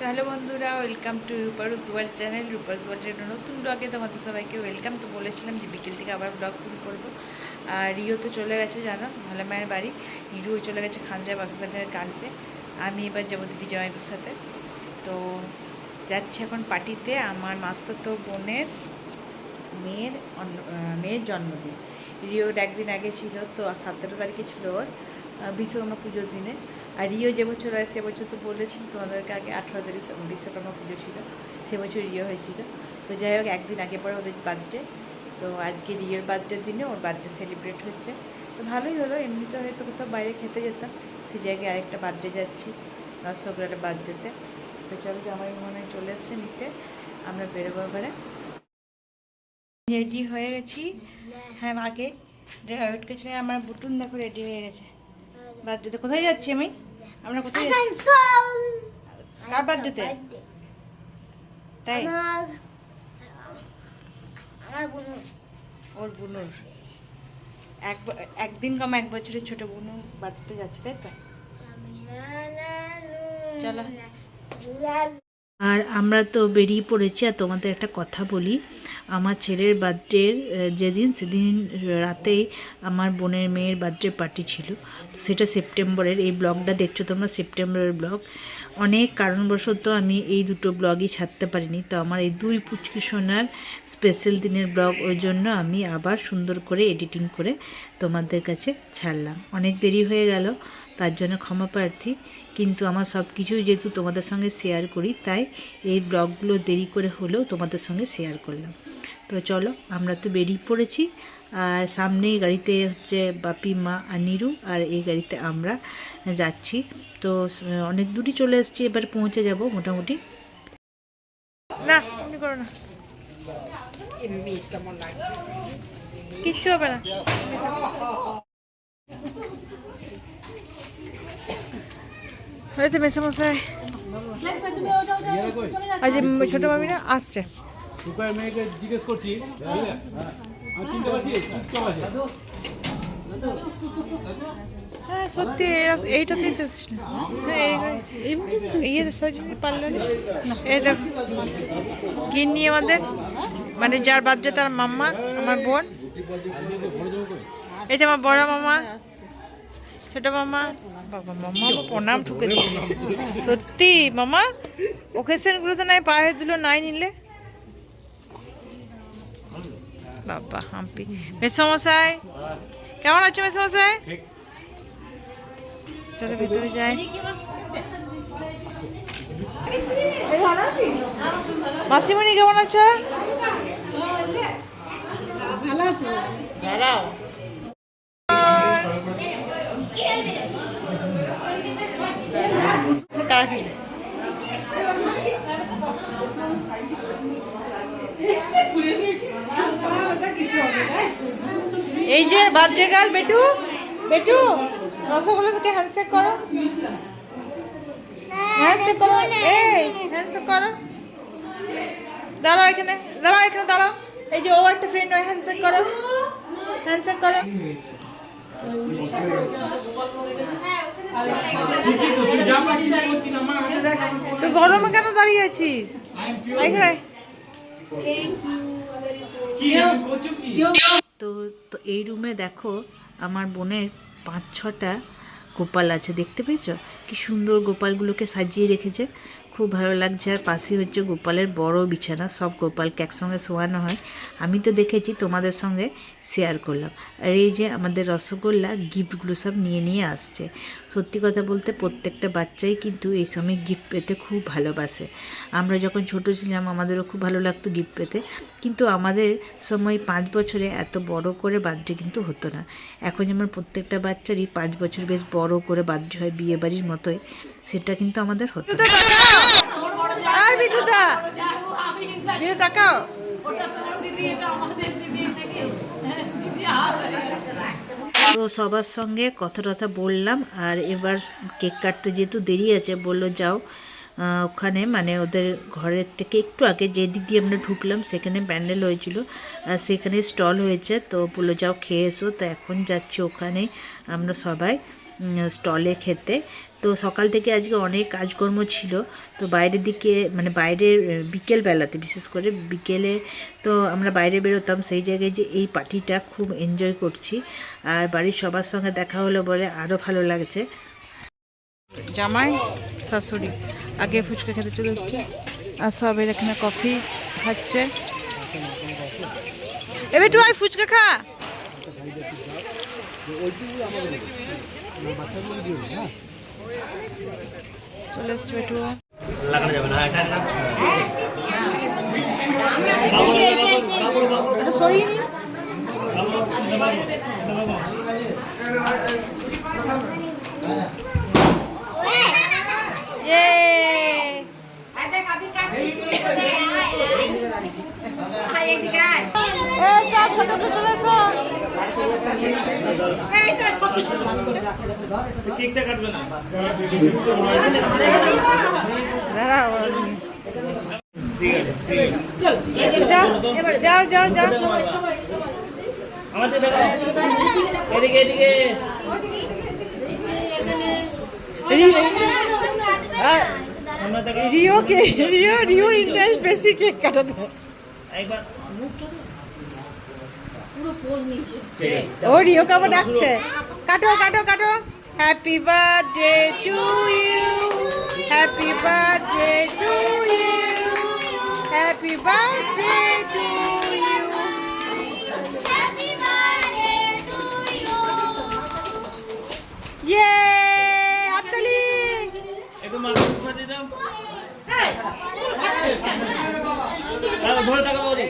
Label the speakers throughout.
Speaker 1: তো হ্যালো বন্ধুরা welcome to রূপার ওয়ার্ল্ড চ্যানেল রূপার ওয়ার্ল্ড চ্যানেল নতুন ব্লগে তোমাদের সবাইকে ওয়েলকাম তো বলেছিলাম যে বিকেল থেকে আবার ব্লগ শুরু করব। আর রিও তো চলে গেছে, জানো? ভালো মায়ের বাড়ি। নিরুও চলে গেছে খানজায় বাপিবাজারের গানতে। আমি এবার যাব দিদি জামাইপুর সাথে তো যাচ্ছি এখন পার্টিতে। আমার মাস্ততো বোনের মেয়ের মেয়ের জন্মদিন। রিওর একদিন আগে ছিল, তো সতেরো তারিখে ছিল ওর বিশ্বকর্মা পুজোর দিনে। আর রিও যে বছর হয়, সে বছর তো বলেছিল তোমাদেরকে আগে আঠেরো তারিখ বিশ্বকর্মা পুজো ছিল। সে বছর রিও হয়েছিল। তো যাই হোক, একদিন আগে পরে ওদের বার্থডে তো আজকে রিওর বার্থডের দিনে ওর বার্থডে সেলিব্রেট হচ্ছে। তো ভালোই হলো এমনিতে হয়তো কোথাও বাইরে খেতে যেতাম। সে জায়গায় আরেকটা বার্থডে যাচ্ছি, রসগোল্লার বার্থডেতে তো। চলো জামাই মনে হয় চলে এসছে নিতে। আমরা বেরোবো এবারে। রেডি হয়ে গেছি। হ্যাঁ আগে ওয়েট করছি আমার বুটুন দেখো রেডি হয়ে গেছে। বার্থডেতে কোথায় যাচ্ছি আমি? আমরা কোথায় যাচ্ছি কার বার্থডেতে? তাই? ওর বুনুর। এক একদিন কম এক বছরের ছোট বুনু বার্থডেতে যাচ্ছে তাই তো? চলো।
Speaker 2: আর আমরা তো বেরিয়ে পড়েছি, আর তোমাদের একটা কথা বলি। আমার ছেলের বার্থডের যেদিন, সেদিন রাতেই আমার বোনের মেয়ের বার্থডে পার্টি ছিল। তো সেটা সেপ্টেম্বরের, এই ব্লগটা দেখছ তোমরা, সেপ্টেম্বরের ব্লগ। অনেক কারণবশত আমি এই দুটো ব্লগই ছাড়তে পারিনি। তো আমার এই দুই পুচকি সোনার স্পেশাল দিনের ব্লগ, ওই জন্য আমি আবার সুন্দর করে এডিটিং করে তোমাদের কাছে ছাড়লাম। অনেক দেরি হয়ে গেল তার জন্য ক্ষমা প্রার্থী। কিন্তু আমার সব কিছুই যেহেতু তোমাদের সঙ্গে শেয়ার করি, তাই এই ব্লগগুলো দেরি করে হলেও তোমাদের সঙ্গে শেয়ার করলাম। তো চলো, আমরা তো বেরিয়ে পড়েছি। আর সামনেই গাড়িতে হচ্ছে বাপি, মা আর নিরু, আর এই গাড়িতে আমরা যাচ্ছি। তো অনেক দূরই চলে এসেছি, এবার পৌঁছে যাব মোটামুটি।
Speaker 1: না করো না। কিচ্ছু হবে না। হয়েছে মেসমশাই আজ ছোট মামিরা আসছে।
Speaker 3: সুপার মেয়েকে জিজ্ঞেস করছি হ্যাঁ। চিনতে পারছি চুপচাপ আছে।
Speaker 1: হ্যাঁ সত্যি। হ্যাঁ ইয়ে পারলেন এটা আমাদের মানে যার বাচ্চা তার মাম্মা আমার বোন। এই যে আমার বড় মামা ছোট মামা বাবা মামা প্রণাম ঠুকে দিল। সত্যি মামা ওকেশনগুলো তো নাই পায়ে দিল নাই নিলে? বাবা হাম্পি। মেসমশাই কেমন আছো মেসমশাই? চলো ভেতরে যাই। মাসিমণি কেমন আছো? দাঁড়াও এই যে বার্থডে গার্ল বেটু বেটু রসগোল্লা থেকে হ্যান্ডশেক করো। হ্যান্ডশেক করো। এই হ্যান্ডশেক করো। দাঁড়াও এখানে দাঁড়াও এখানে দাঁড়াও। এই যে ও একটা ফ্রেন্ড ওই হ্যান্ডশেক করো। হ্যান্ডশেক করো। তো গরমে কেন দাঁড়িয়ে আছিস?
Speaker 2: তো তো এই রুমে দেখো আমার বোনের পাঁচ ছটা গোপাল আছে, দেখতে পেয়েছ? কি সুন্দর গোপালগুলোকে সাজিয়ে রেখেছে। খুব ভালো লাগছে। আর পাশে হচ্ছে গোপালের বড় বিছানা। সব গোপালকে একসঙ্গে শোয়ানো হয়। আমি তো দেখেছি, তোমাদের সঙ্গে শেয়ার করলাম। আর এই যে আমাদের রসগোল্লা গিফটগুলো সব নিয়ে নিয়ে আসছে। সত্যি কথা বলতে প্রত্যেকটা বাচ্চাই কিন্তু এই সময় গিফট পেতে খুব ভালোবাসে। আমরা যখন ছোট ছিলাম, আমাদেরও খুব ভালো লাগতো গিফট পেতে। কিন্তু আমাদের সময় পাঁচ বছরে এত বড় করে বার্থডে কিন্তু হতো না। এখন যেমন প্রত্যেকটা বাচ্চারই পাঁচ বছর বেশ বড় করে বার্থডে হয় বিয়ে বাড়ির মতোই, সেটা কিন্তু আমাদের হতো না।
Speaker 1: তাকাও।
Speaker 2: তো সবার সঙ্গে কথা টথা বললাম, আর এবার কেক কাটতে যেহেতু দেরি আছে, বলল যাও। ওখানে মানে ওদের ঘরের থেকে একটু আগে যে দিক দিয়ে আমরা ঢুকলাম, সেখানে প্যান্ডেল হয়েছিল, আর সেখানে স্টল হয়েছে, তো বলল যাও খেয়ে এসো। তো এখন যাচ্ছি ওখানে আমরা সবাই। স্টলে খেতে। তো সকাল থেকে আজকে অনেক কাজকর্ম ছিল। তো বাইরের দিকে মানে বাইরের আহ, বিকেল বেলাতে বিশেষ করে বিকেলে তো আমরা বাইরে বেরোতাম সেই জায়গায় যে এই পার্টিটা খুব এনজয় করছি। আর বাড়ির সবার সঙ্গে দেখা হলো বলে আরও ভালো লাগছে।
Speaker 1: জামাই শাশুড়ি আগে ফুচকা খেতে চলে এসছে। আর সব এর এখানে কফি খাচ্ছে। এবার আয় ফুচকা খা। চলে এসছে একটু সরিয়ে নিন। সব ছোট ছোট চলে এসো। যাও যাও যাও
Speaker 3: আমাদের এদিকে এদিকে
Speaker 1: রিও কে রিও রিওর ইন্টারেস্ট বেশি কেক কাটাতে।
Speaker 3: একবার।
Speaker 1: ও আবার ডাকছে? কাটো কাটো কাটো। Happy birthday to you happy birthday to you happy birthday to you ইয়ে হাততালি
Speaker 3: একটু উপরে দিয়ে দাও। দাও, ধরে থাকো বৌদি।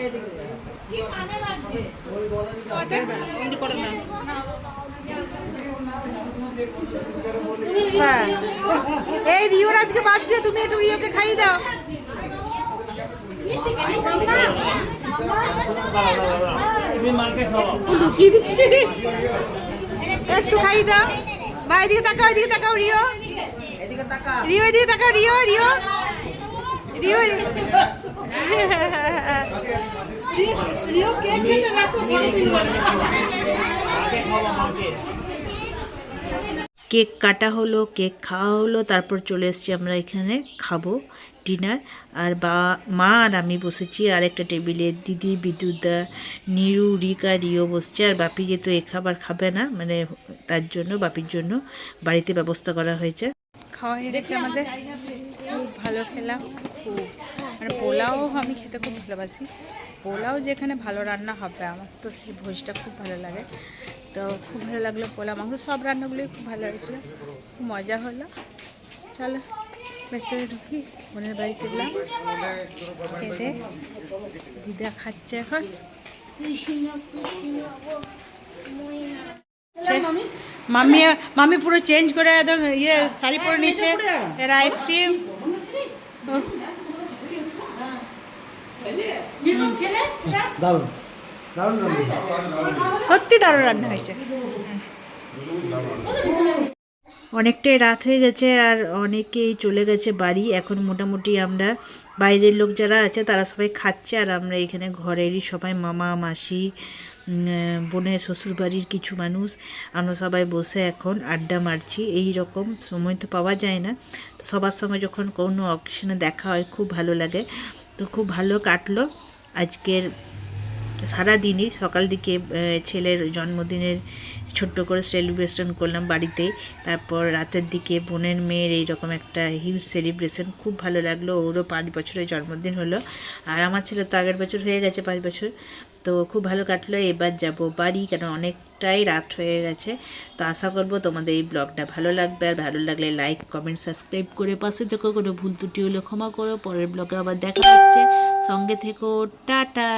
Speaker 1: হ্যাঁ। এই রিওর আজকে বার্থডে তুমি একটু রিওকে খাইয়ে দাও। একটু খাইয়ে দাও। বা এদিকে তাকাও এদিকে তাকাও, রিও। রিও, এদিকে তাকাও, রিও রিও। রিও কেক
Speaker 2: কাটা হলো কেক খাওয়া হলো তারপর চলে এসেছি আমরা এখানে খাব ডিনার। আর বা মা আর আমি বসেছি আর একটা টেবিলে দিদি বিদ্যুৎদা নিরু রিকা রিও বসছে। আর বাপি যেহেতু এ খাবার খাবে না মানে তার জন্য বাপির জন্য বাড়িতে ব্যবস্থা করা হয়েছে।
Speaker 1: খাওয়া হয়ে গেছে আমাদের। খুব ভালো খেলাম খুব মানে পোলাও আমি খেতে খুব ভালোবাসি। পোলাও যেখানে ভালো রান্না হবে আমার তো সেই ভোজটা খুব ভালো লাগে। তো খুব ভালো লাগল পোলাও মাংস সব রান্নাগুলোই খুব ভালো হয়েছিল খুব মজা হলো। চলো ভেতরে ঢুকি বোনের বাড়িতে গেলাম খেতে। দিদা খাচ্ছে এখন। মামি। মামি পুরো চেঞ্জ করে একদম ইয়ে শাড়ি পরে নিচ্ছে। এর আইসক্রিম
Speaker 4: দারুণ। দারুণ
Speaker 1: সত্যি দারুণ রান্না হয়েছে।
Speaker 2: অনেকটাই রাত হয়ে গেছে আর অনেকেই চলে গেছে বাড়ি। এখন মোটামুটি আমরা বাইরের লোক যারা আছে তারা সবাই খাচ্ছে আর আমরা এখানে ঘরেরই সবাই মামা মাসি বোনের শ্বশুরবাড়ির কিছু মানুষ। আমরা সবাই বসে এখন আড্ডা মারছি। এই রকম সময় তো পাওয়া যায় না। তো সবার সঙ্গে যখন কোনো অকেশনে দেখা হয় খুব ভালো লাগে। তো খুব ভালো কাটলো। আজকের সারাদিনই সকাল দিকে ছেলের জন্মদিনের ছোট্ট করে সেলিব্রেশন করলাম বাড়িতে। তারপর রাতের দিকে বোনের মেয়ের এইরকম একটা হিউজ সেলিব্রেশন খুব ভালো লাগল। ওরও পাঁচ বছরের জন্মদিন হলো। আর আমার ছেলে তো আগের বছর হয়ে গেছে পাঁচ বছর। তো খুব ভালো কাটলো। এবার যাব বাড়ি কেন অনেকটাই রাত হয়ে গেছে। তো আশা করব তোমাদের এই ব্লগটা ভালো লাগবে। আর ভালো লাগলে লাইক কমেন্ট সাবস্ক্রাইব করে পাশে থেকো। কোনো ভুল ত্রুটি হলে ক্ষমা করো। পরের ব্লগে আবার দেখা হচ্ছে। সঙ্গে থেকো। টাটা!